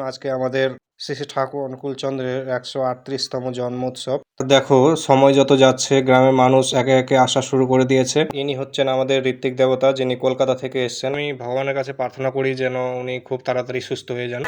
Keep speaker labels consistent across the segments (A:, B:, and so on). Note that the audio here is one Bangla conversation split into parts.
A: আজকে আমাদের শ্রী শ্রী ঠাকুর অনুকূল চন্দ্রের একশো আটত্রিশতম জন্মোৎসব। দেখো, সময় যত যাচ্ছে, গ্রামের মানুষ একে একে আসা শুরু করে দিয়েছে। ইনি হচ্ছেন আমাদের ঋত্বিক দেবতা, যিনি কলকাতা থেকে এসেছেন। আমি ভগবানের কাছে প্রার্থনা করি যেন উনি খুব তাড়াতাড়ি সুস্থ হয়ে যান।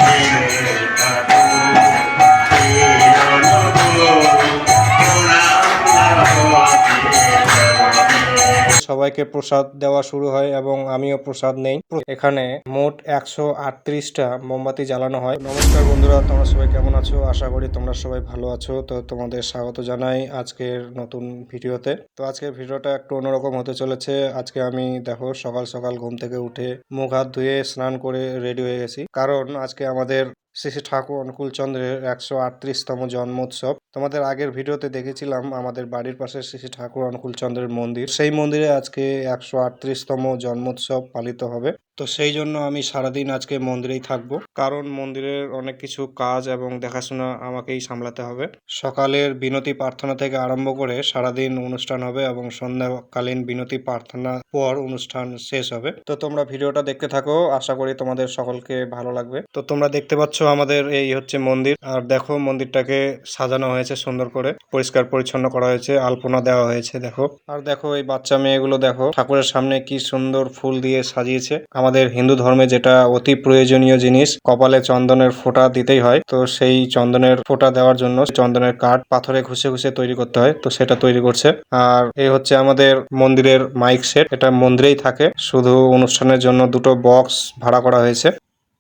A: সবাইকে প্রসাদ দেওয়া শুরু হয় এবং আমিও প্রসাদ নেই। এখানে মোট একশো আটত্রিশটা মোমবাতি জ্বালানো হয়। নমস্কার বন্ধুরা, তোমরা সবাই কেমন আছো? আশা করি তোমরা সবাই ভালো আছো। তো তোমাদের স্বাগত জানাই আজকের নতুন ভিডিওতে। তো আজকের ভিডিওটা একটু অন্যরকম হতে চলেছে। আজকে আমি, দেখো, সকাল সকাল ঘুম থেকে উঠে মুখ হাত ধুয়ে স্নান করে রেডি হয়ে গেছি। কারণ আজকে আমাদের শ্রী শ্রী ঠাকুর অনুকূল চন্দ্রের একশো আটত্রিশতম জন্মোৎসব। তোমাদের আগের ভিডিওতে দেখেছিলাম আমাদের বাড়ির পাশে শ্রী ঠাকুর অনুকূলচন্দ্রের মন্দির। সেই মন্দিরে আজকে একশো আটত্রিশতম জন্মোৎসব পালিত হবে। তো সেই জন্য আমি সারাদিন আজকে মন্দিরেই থাকব। কারণ মন্দিরের অনেক কিছু কাজ এবং দেখাশোনা আমাকেই সামলাতে হবে। সকালের বিনতি প্রার্থনা থেকে আরম্ভ করে সারাদিন অনুষ্ঠান হবে এবং সন্ধ্যাকালীন বিনতি প্রার্থনা পর অনুষ্ঠান শেষ হবে। তো তোমরা ভিডিওটা দেখতে থাকো, আশা করি তোমাদের সকলকে ভালো লাগবে। তো তোমরা দেখতে পাচ্ছ আমাদের এই হচ্ছে মন্দির। আর দেখো মন্দিরটাকে সাজানো হয়েছে সুন্দর করে। পরিষ্কার পরিচ্ছন্ন করা হয়েছে, আলপনা দেওয়া হয়েছে, দেখো। আর দেখো এই বাচ্চা মেয়েগুলো, দেখো ঠাকুরের সামনে কি সুন্দর ফুল দিয়ে সাজিয়েছে। আমাদের হিন্দু ধর্মে যেটা অতি প্রয়োজনীয় জিনিস, কপালে চন্দনের ফোঁটা দিতেই হয়। তো সেই চন্দনের ফোঁটা দেওয়ার জন্য চন্দনের কাঠ পাথরে ঘুষে ঘুষে তৈরি করতে হয়। তো সেটা তৈরি করছে। আর এই হচ্ছে আমাদের মন্দিরের মাইক সেট। এটা মন্দিরেই থাকে। শুধু অনুষ্ঠানের জন্য দুটো বক্স ভাড়া করা হয়েছে।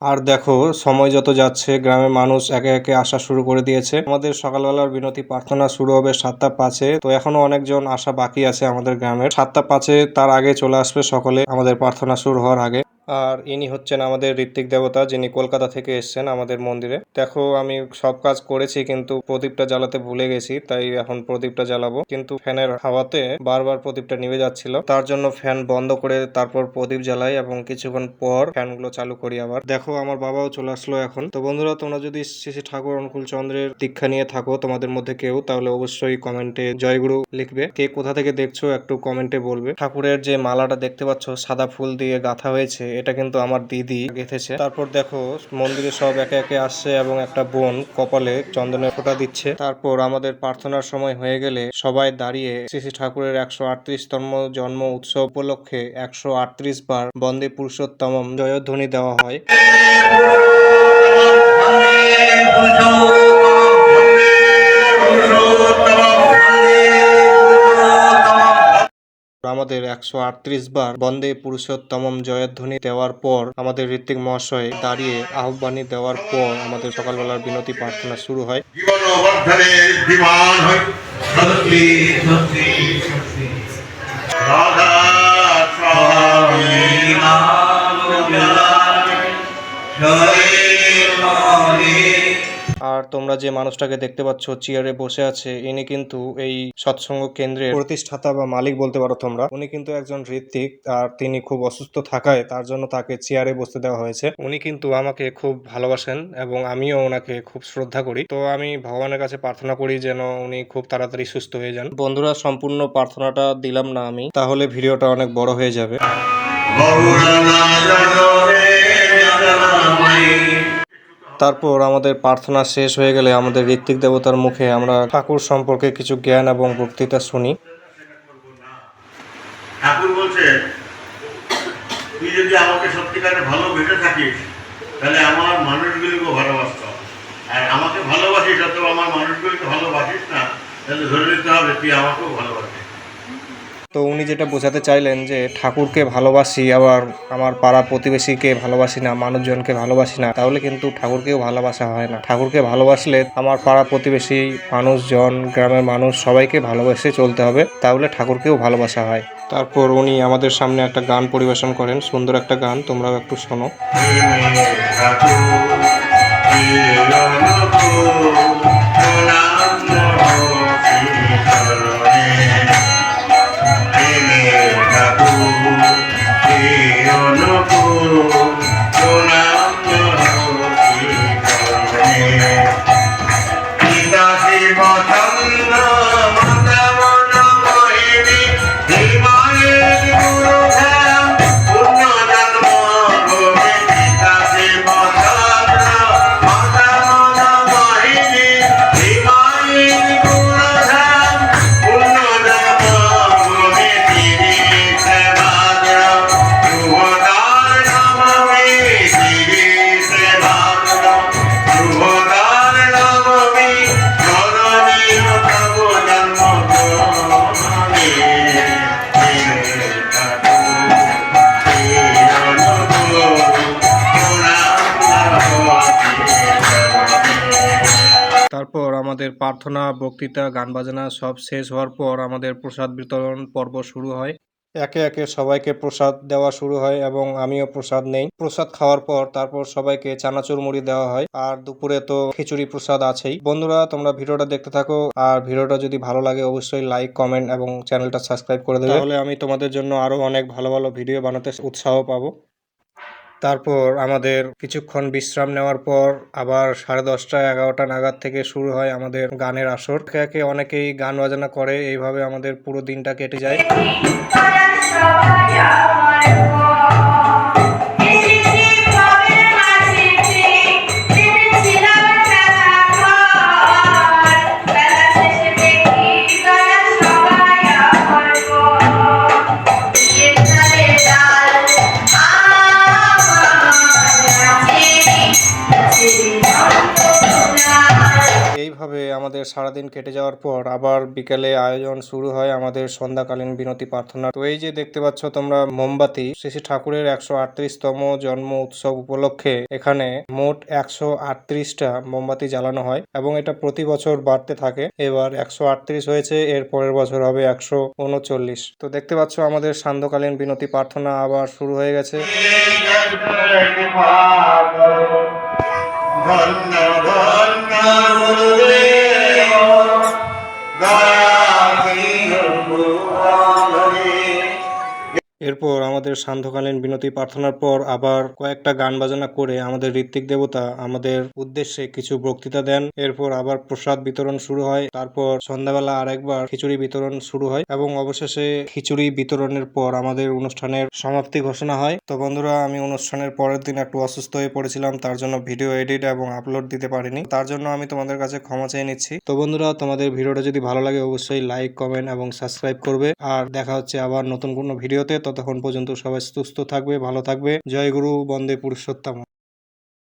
A: আর দেখো, সময় যত যাচ্ছে, গ্রামের মানুষ একে একে আসা শুরু করে দিয়েছে। আমাদের সকালবেলার বিনতি প্রার্থনা শুরু হবে সাতটা পাঁচে। তো এখনও অনেকজন আসা বাকি আছে আমাদের গ্রামের। সাতটা পাঁচে তার আগে চলে আসবে সকলে। আমাদের প্রার্থনা শুরু হওয়ার আগে। আর ইনি হচ্ছেন আমাদের ঋত্বিক দেবতা, যিনি কলকাতা থেকে এসেছেন আমাদের মন্দিরে। দেখো, আমি সব কাজ করেছি, কিন্তু প্রদীপটা জ্বালাতে ভুলে গেছি, তাই এখন প্রদীপটা জ্বালাবো। কিন্তু ফ্যানের হাওয়াতে বারবার প্রদীপটা নিভে যাচ্ছিল। তার জন্য ফ্যান বন্ধ করে তারপর প্রদীপ জ্বালাই এবং কিছুক্ষণ পর ফ্যানগুলো চালু করি আবার। দেখো, আমার বাবাও চলে আসলো এখন। তো বন্ধুরা, তোমরা যদি শ্রী ঠাকুর অনুকূল চন্দ্রের দীক্ষা নিয়ে থাকো, তোমাদের মধ্যে কেউ, তাহলে অবশ্যই কমেন্টে জয়গুরু লিখবে। কে কোথা থেকে দেখছ, একটু কমেন্টে বলবে। ঠাকুরের যে মালাটা দেখতে পাচ্ছ, সাদা ফুল দিয়ে গাঁথা হয়েছে এটা কিন্তু আমার দিদি গেঁথেছে তারপর দেখো মন্দিরে সব একে একে আসছে এবং একটা বোন কপালে চন্দনের ফোঁটা দিচ্ছে তারপর আমাদের প্রার্থনার সময় হয়ে গেলে সবাই দাঁড়িয়ে শ্রী শ্রী ঠাকুরের একশো আটত্রিশতম জন্ম উৎসব উপলক্ষে একশো আটত্রিশ বার বন্দে পুরুষোত্তম জয়ধ্বনি দেওয়া হয় আমাদের একশো আটত্রিশ বার বন্দে পুরুষোত্তমম জয়ধ্বনি দেওয়ার পর আমাদের ঋত্বিক মহাশয় দাঁড়িয়ে আহ্বানী দেওয়ার পর আমাদের সকালবেলার বিনতি প্রার্থনা শুরু হয়। তোমরা যে মানুষটাকে দেখতে পাচ্ছ চেয়ারে বসে আছে, ইনি কিন্তু এই সৎসঙ্গ কেন্দ্রের প্রতিষ্ঠাতা বা মালিক বলতে পারো তোমরা। উনি কিন্তু একজন ঋত্বিক আর তিনি খুব অসুস্থ থাকায় তার জন্য তাকে চেয়ারে বসতে দেওয়া হয়েছে। উনি কিন্তু আমাকে খুব ভালোবাসেন এবং আমিও ওনাকে খুব শ্রদ্ধা করি। তো আমি ভগবানের কাছে প্রার্থনা করি যেন উনি খুব তাড়াতাড়ি সুস্থ হয়ে যান। বন্ধুরা, সম্পূর্ণ প্রার্থনাটা দিলাম না আমি। তাহলে ভিডিওটা অনেক বড় হয়ে যাবে। তারপর আমাদের প্রার্থনা শেষ হয়ে গেলে আমাদের ঋত্বিক দেবতার মুখে আমরা ঠাকুর সম্পর্কে কিছু জ্ঞান এবং বক্তৃতা শুনি।
B: ঠাকুর বলছে, তুই যদি আমাকে সত্যিকারে ভালোবেসে থাকিস, তাহলে আমার মানুষগুলিকে ভালোবাসতে। আর আমাকে ভালোবাসিস অত আমার মানুষগুলিকে ভালোবাসিস না, তাহলে ধরে নিতে হবে তুই আমাকেও ভালোবাসিস।
A: তো উনি যেটা বোঝাতে চাইলেন যে ঠাকুরকে ভালোবাসি আবার আমার পাড়া প্রতিবেশীকে ভালোবাসি না মানুষজনকে ভালোবাসি না তাহলে কিন্তু ঠাকুরকেও ভালোবাসা হয় না ঠাকুরকে ভালোবাসলে আমার পাড়া প্রতিবেশী মানুষজন গ্রামের মানুষ সবাইকে ভালোবেসে চলতে হবে তাহলে ঠাকুরকেও ভালোবাসা হয় তারপর উনি আমাদের সামনে একটা গান পরিবেশন করেন সুন্দর একটা গান তোমরাও একটু শোনো আমাদের প্রার্থনা বক্তৃতা গান বাজনা সব শেষ হওয়ার পর আমাদের প্রসাদ বিতরণ পর্ব শুরু হয়। একে একে সবাইকে প্রসাদ দেওয়া শুরু হয় এবং আমিও প্রসাদ নেই। প্রসাদ খাওয়ার পর তারপর সবাইকে চানাচুর মুড়ি দেওয়া হয়। আর দুপুরে তো খিচুড়ি প্রসাদ আছেই। বন্ধুরা তোমরা ভিডিওটা দেখতে থাকো। আর ভিডিওটা যদি ভালো লাগে অবশ্যই লাইক কমেন্ট এবং চ্যানেলটা সাবস্ক্রাইব করে দেবে। তাহলে আমি তোমাদের জন্য আরও অনেক ভালো ভালো ভিডিও বানাতে উৎসাহ পাবো। তারপর আমাদের কিছুক্ষণ বিশ্রাম নেওয়ার পর আবার সাড়ে দশটা, এগারোটা নাগাদ থেকে শুরু হয় আমাদের গানের আসর। একে অনেকেই গান বাজনা করে, এইভাবে আমাদের পুরো দিনটা কেটে যায়। এইভাবে আমাদের সারাদিন কেটে যাওয়ার পর আবার বিকেলে আয়োজন শুরু হয় আমাদের সন্ধ্যাকালীন বিনতি প্রার্থনা। তো এই যে দেখতে পাচ্ছ তোমরা মোমবাতি, শ্রী শ্রী ঠাকুরের একশো আটত্রিশতম জন্ম উৎসব উপলক্ষে এখানে মোট একশো আটত্রিশটা মোমবাতি জ্বালানো হয় এবং এটা প্রতি বছর বাড়তে থাকে। এবার একশো আটত্রিশ হয়েছে, এর পরের বছর হবে একশো উনচল্লিশ। তো দেখতে পাচ্ছ আমাদের সান্ধ্যকালীন বিনতি প্রার্থনা আবার শুরু হয়ে গেছে।
B: ধন্য
A: আমাদের সান্ধ্যকালীন বিনতি প্রার্থনার পর আবার কয়েকটা গান বাজনা করে আমাদের ঋত্বিক দেবতা আমাদের উদ্দেশ্যে কিছু বক্তৃতা দেন। এরপর আবার প্রসাদ বিতরণ শুরু হয়। তারপর সন্ধ্যাবেলা আরেকবার খিচুড়ি বিতরণ শুরু হয় এবং অবশেষে খিচুড়ি বিতরণের পর আমাদের অনুষ্ঠানের সমাপ্তি ঘোষণা হয়। তো বন্ধুরা, আমি অনুষ্ঠানের পরের দিন একটু অসুস্থ হয়ে পড়েছিলাম, তার জন্য ভিডিও এডিট এবং আপলোড দিতে পারিনি। তার জন্য আমি তোমাদের কাছে ক্ষমা চেয়ে নিচ্ছি। তো বন্ধুরা, তোমাদের ভিডিওটা যদি ভালো লাগে, অবশ্যই লাইক, কমেন্ট এবং সাবস্ক্রাইব করবে। আর দেখা হচ্ছে আবার নতুন কোনো ভিডিওতে। ততক্ষণ পর্যন্ত সবাই সুস্থ থাকবে ভালো থাকবে। জয় গুরু বন্দে পুরুষোত্তম।